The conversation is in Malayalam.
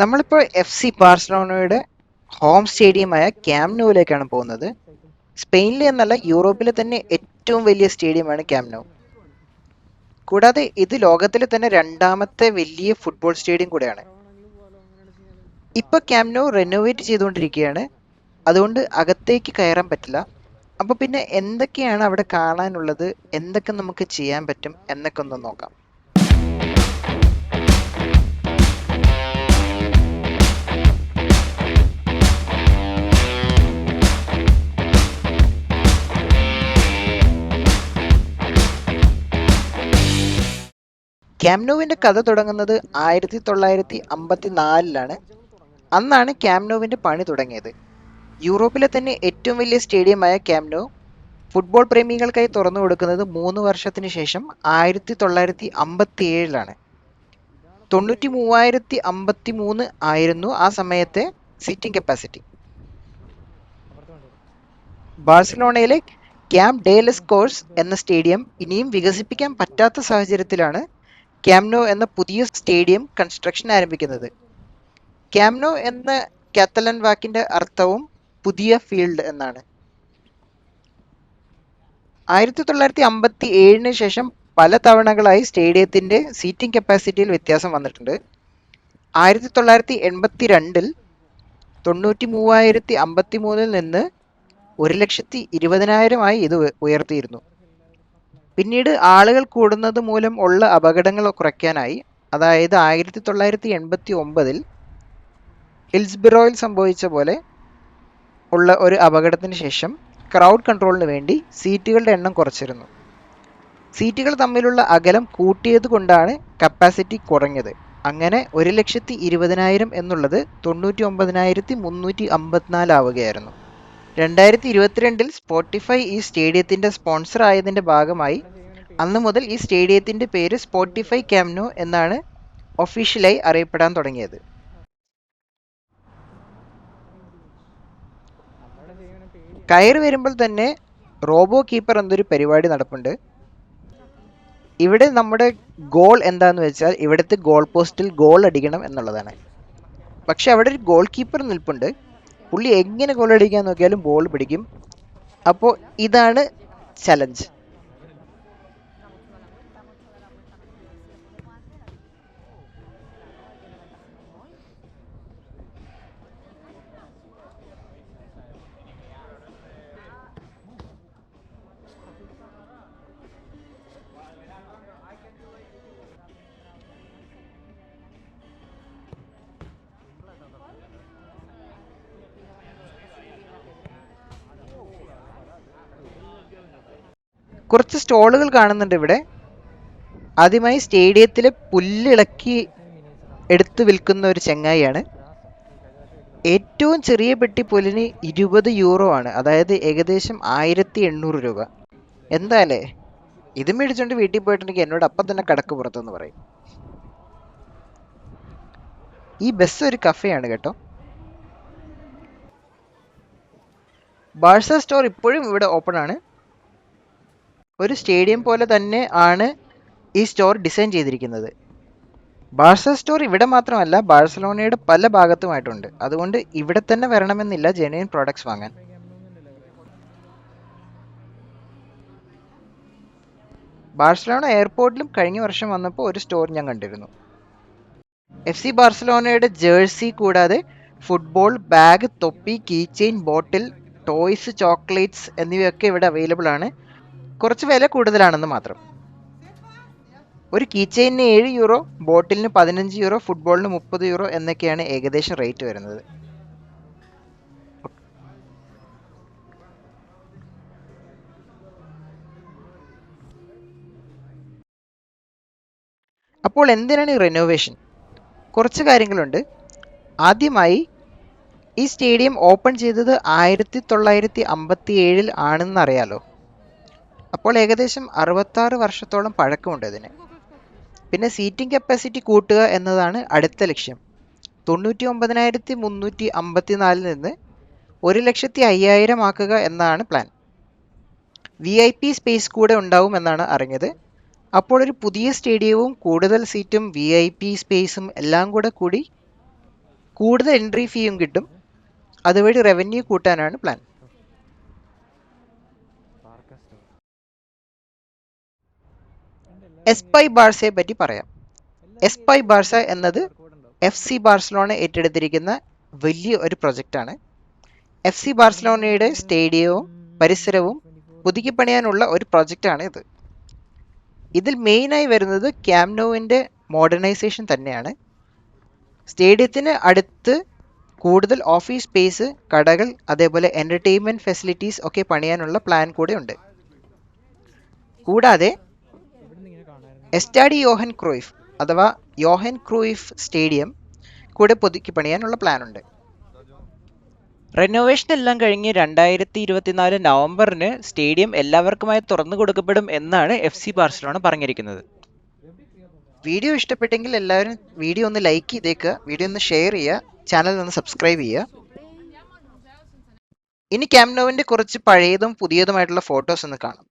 നമ്മളിപ്പോൾ എഫ് സി ബാർസലോണയുടെ ഹോം സ്റ്റേഡിയമായ ക്യാംനോവിലേക്കാണ് പോകുന്നത്. സ്പെയിനിലെ എന്നല്ല യൂറോപ്പിലെ തന്നെ ഏറ്റവും വലിയ സ്റ്റേഡിയമാണ് ക്യാംനോ കൂടാതെ ഇത് ലോകത്തിലെ തന്നെ രണ്ടാമത്തെ വലിയ ഫുട്ബോൾ സ്റ്റേഡിയം കൂടെയാണ്. ഇപ്പൊ ക്യാംനോ റെനോവേറ്റ് ചെയ്തുകൊണ്ടിരിക്കുകയാണ്. അതുകൊണ്ട് അകത്തേക്ക് കയറാൻ പറ്റില്ല. അപ്പൊ പിന്നെ എന്തൊക്കെയാണ് അവിടെ കാണാനുള്ളത്? എന്തൊക്കെ നമുക്ക് ചെയ്യാൻ പറ്റും? എന്നൊക്കെ ഒന്ന് നോക്കാം. ക്യാംനോവിന്റെ കഥ തുടങ്ങുന്നത് ആയിരത്തി തൊള്ളായിരത്തി അമ്പത്തി നാലിലാണ് അന്നാണ് ക്യാംനോവിന്റെ പണി തുടങ്ങിയത്. യൂറോപ്പിലെ തന്നെ ഏറ്റവും വലിയ സ്റ്റേഡിയമായ ക്യാംനോ ഫുട്ബോൾ പ്രേമികൾക്കായി തുറന്നു കൊടുക്കുന്നത് മൂന്ന് വർഷത്തിന് ശേഷം ആയിരത്തി തൊള്ളായിരത്തി അമ്പത്തി ഏഴിലാണ് തൊണ്ണൂറ്റി മൂവായിരത്തി അമ്പത്തി മൂന്ന് ആയിരുന്നു ആ സമയത്തെ സീറ്റിംഗ് കപ്പാസിറ്റി. ബാഴ്സലോണയിലെ ക്യാമ്പ് ഡേലസ് കോഴ്സ് എന്ന സ്റ്റേഡിയം ഇനിയും വികസിപ്പിക്കാൻ പറ്റാത്ത സാഹചര്യത്തിലാണ് ക്യാംനോ എന്ന പുതിയ സ്റ്റേഡിയം കൺസ്ട്രക്ഷൻ ആരംഭിക്കുന്നത്. ക്യാംനോ എന്ന കാത്തലൻ വാക്കിന്റെ അർത്ഥവും പുതിയ ഫീൽഡ് എന്നാണ്. ആയിരത്തി തൊള്ളായിരത്തി അമ്പത്തി ഏഴിന് ശേഷം പല തവണകളായി സ്റ്റേഡിയത്തിന്റെ സീറ്റിംഗ് കപ്പാസിറ്റിയിൽ വ്യത്യാസം വന്നിട്ടുണ്ട്. ആയിരത്തി തൊള്ളായിരത്തി എൺപത്തി രണ്ടിൽ തൊണ്ണൂറ്റി മൂവായിരത്തി അമ്പത്തി മൂന്നിൽ നിന്ന് ഒരു ലക്ഷത്തി ഇരുപതിനായിരമായി ഇത് ഉയർത്തിയിരുന്നു. പിന്നീട് ആളുകൾ കൂടുന്നത് മൂലം ഉള്ള അപകടങ്ങൾ കുറയ്ക്കാനായി അതായത് ആയിരത്തി തൊള്ളായിരത്തി എൺപത്തി ഒമ്പതിൽ ഹിൽസ്ബിറോയിൽ സംഭവിച്ച പോലെ ഉള്ള ഒരു അപകടത്തിന് ശേഷം ക്രൗഡ് കൺട്രോളിന് വേണ്ടി സീറ്റുകളുടെ എണ്ണം കുറച്ചിരുന്നു. സീറ്റുകൾ തമ്മിലുള്ള അകലം കൂട്ടിയത് കൊണ്ടാണ് കപ്പാസിറ്റി കുറഞ്ഞത്. അങ്ങനെ ഒരു ലക്ഷത്തി ഇരുപതിനായിരം എന്നുള്ളത് തൊണ്ണൂറ്റി ഒമ്പതിനായിരത്തി മുന്നൂറ്റി അമ്പത്തിനാല് ആവുകയായിരുന്നു. രണ്ടായിരത്തി ഇരുപത്തിരണ്ടിൽ സ്പോട്ടിഫൈ ഈ സ്റ്റേഡിയത്തിന്റെ സ്പോൺസർ ആയതിന്റെ ഭാഗമായി അന്ന് മുതൽ ഈ സ്റ്റേഡിയത്തിന്റെ പേര് സ്പോട്ടിഫൈ ക്യാംനോ എന്നാണ് ഒഫീഷ്യലായി അറിയപ്പെടാൻ തുടങ്ങിയത്. കയറി വരുമ്പോൾ തന്നെ റോബോ കീപ്പർ എന്നൊരു പരിപാടി നടപ്പുണ്ട്. ഇവിടെ നമ്മുടെ ഗോൾ എന്താന്ന് വെച്ചാൽ ഇവിടുത്തെ ഗോൾ പോസ്റ്റിൽ ഗോൾ അടിക്കണം എന്നുള്ളതാണ്. പക്ഷെ അവിടെ ഒരു ഗോൾ കീപ്പർ നിൽപ്പുണ്ട്. പുള്ളി എങ്ങനെ ഗോൾ അടിക്കാൻ നോക്കിയാലും ബോൾ പിടിക്കും. അപ്പോൾ ഇതാണ് ചലഞ്ച് കുറച്ച് സ്റ്റോളുകൾ കാണുന്നുണ്ട് ഇവിടെ. ആദ്യമായി സ്റ്റേഡിയത്തിലെ പുല്ലിളക്കി എടുത്തു വിൽക്കുന്ന ഒരു ചെങ്ങായിയാണ്. ഏറ്റവും ചെറിയ പെട്ടി പുല്ലിന് ഇരുപത് യൂറോ ആണ്. അതായത് ഏകദേശം ആയിരത്തി എണ്ണൂറ് രൂപ. എന്തായാലേ? ഇത് മേടിച്ചുകൊണ്ട് വീട്ടിൽ പോയിട്ടുണ്ടെങ്കിൽ എന്നോട് അപ്പം തന്നെ കടക്ക് പുറത്തെന്ന് പറയും. ഈ ബസ് ഒരു കഫേയാണ് കേട്ടോ. ബാഴ്സ സ്റ്റോർ ഇപ്പോഴും ഇവിടെ ഓപ്പൺ ആണ്. ഒരു സ്റ്റേഡിയം പോലെ തന്നെ ആണ് ഈ സ്റ്റോർ ഡിസൈൻ ചെയ്തിരിക്കുന്നത്. ബാഴ്സ സ്റ്റോർ ഇവിടെ മാത്രമല്ല ബാഴ്സലോണയുടെ പല ഭാഗത്തുമായിട്ടുണ്ട്. അതുകൊണ്ട് ഇവിടെ തന്നെ വരണമെന്നില്ല ജെനുവിൻ പ്രോഡക്ട്സ് വാങ്ങാൻ. ബാഴ്സലോണ എയർപോർട്ടിലും കഴിഞ്ഞ വർഷം വന്നപ്പോൾ ഒരു സ്റ്റോർ ഞാൻ കണ്ടിരുന്നു. എഫ് സി ബാഴ്സലോണയുടെ ജേഴ്സി കൂടാതെ ഫുട്ബോൾ ബാഗ് തൊപ്പി key chain bottle toys chocolates എന്നിവയൊക്കെ ഇവിടെ അവൈലബിൾ ആണ്. കുറച്ച് വില കൂടുതലാണെന്ന് മാത്രം. ഒരു കീ ചെയിനിന് ഏഴ് യൂറോ ബോട്ടിലിന് പതിനഞ്ച് യൂറോ ഫുട്ബോളിന് മുപ്പത് യൂറോ എന്നൊക്കെയാണ് ഏകദേശം റേറ്റ് വരുന്നത്. അപ്പോൾ എന്തിനാണ് ഈ റിനോവേഷൻ കുറച്ച് കാര്യങ്ങളുണ്ട്. ആദ്യമായി ഈ സ്റ്റേഡിയം ഓപ്പൺ ചെയ്തത് ആയിരത്തി തൊള്ളായിരത്തി അമ്പത്തി ഏഴിൽ ആണെന്ന് അറിയാലോ അപ്പോൾ ഏകദേശം അറുപത്താറ് വർഷത്തോളം പഴക്കമുണ്ട് ഇതിന്. പിന്നെ സീറ്റിംഗ് കപ്പാസിറ്റി കൂട്ടുക എന്നതാണ് അടുത്ത ലക്ഷ്യം. തൊണ്ണൂറ്റി ഒമ്പതിനായിരത്തി മുന്നൂറ്റി അമ്പത്തി നാലിൽ നിന്ന് ഒരു ലക്ഷത്തി അയ്യായിരം ആക്കുക എന്നതാണ് plan V I P space കൂടെ ഉണ്ടാവും എന്നാണ് അറിഞ്ഞത്. അപ്പോൾ ഒരു പുതിയ സ്റ്റേഡിയവും കൂടുതൽ സീറ്റും വി ഐ പി സ്പേസും എല്ലാം കൂടെ കൂടി കൂടുതൽ എൻട്രി ഫീയും കിട്ടും. അതുവഴി റവന്യൂ കൂട്ടാനാണ് പ്ലാൻ എസ്പൈ ബാഴ്സയെ പറ്റി പറയാം. എസ്പൈ ബാഴ്സ എന്നത് എഫ് സി ബാഴ്സലോണ ഏറ്റെടുത്തിരിക്കുന്ന വലിയ ഒരു പ്രൊജക്റ്റാണ് എഫ് സി ബാഴ്സലോണയുടെ സ്റ്റേഡിയവും പരിസരവും പുതുക്കി പണിയാനുള്ള ഒരു പ്രൊജക്റ്റാണ് ഇത്. ഇതിൽ മെയിനായി വരുന്നത് ക്യാംനോവിന്റെ മോഡേണൈസേഷൻ തന്നെയാണ്. സ്റ്റേഡിയത്തിന് അടുത്ത് കൂടുതൽ ഓഫീസ് സ്പേസ് കടകൾ അതേപോലെ എന്റർടൈൻമെന്റ് ഫെസിലിറ്റീസ് ഒക്കെ പണിയാനുള്ള പ്ലാൻ കൂടെ ഉണ്ട്. കൂടാതെ എസ്റ്റാഡി യോഹൻ ക്രൂയിഫ് അഥവാ യോഹൻ ക്രൂയിഫ് സ്റ്റേഡിയം കൂടെ പുതുക്കി പണിയാനുള്ള പ്ലാൻ ഉണ്ട് റെനോവേഷൻ എല്ലാം കഴിഞ്ഞ് രണ്ടായിരത്തി ഇരുപത്തിനാല് നവംബറിന് സ്റ്റേഡിയം എല്ലാവർക്കുമായി തുറന്നു കൊടുക്കപ്പെടും എന്നാണ് എഫ് സി ബാർസലോണ പറഞ്ഞിരിക്കുന്നത്. വീഡിയോ ഇഷ്ടപ്പെട്ടെങ്കിൽ എല്ലാവരും വീഡിയോ ഒന്ന് ലൈക്ക് ചെയ്തേക്കുക വീഡിയോ ഒന്ന് ഷെയർ ചെയ്യുക ചാനൽ ഒന്ന് സബ്സ്ക്രൈബ് ചെയ്യുക. ഇനി ക്യാമ്നോവിന്റെ കുറച്ച് പഴയതും പുതിയതുമായിട്ടുള്ള ഫോട്ടോസ് ഒന്ന് കാണാം.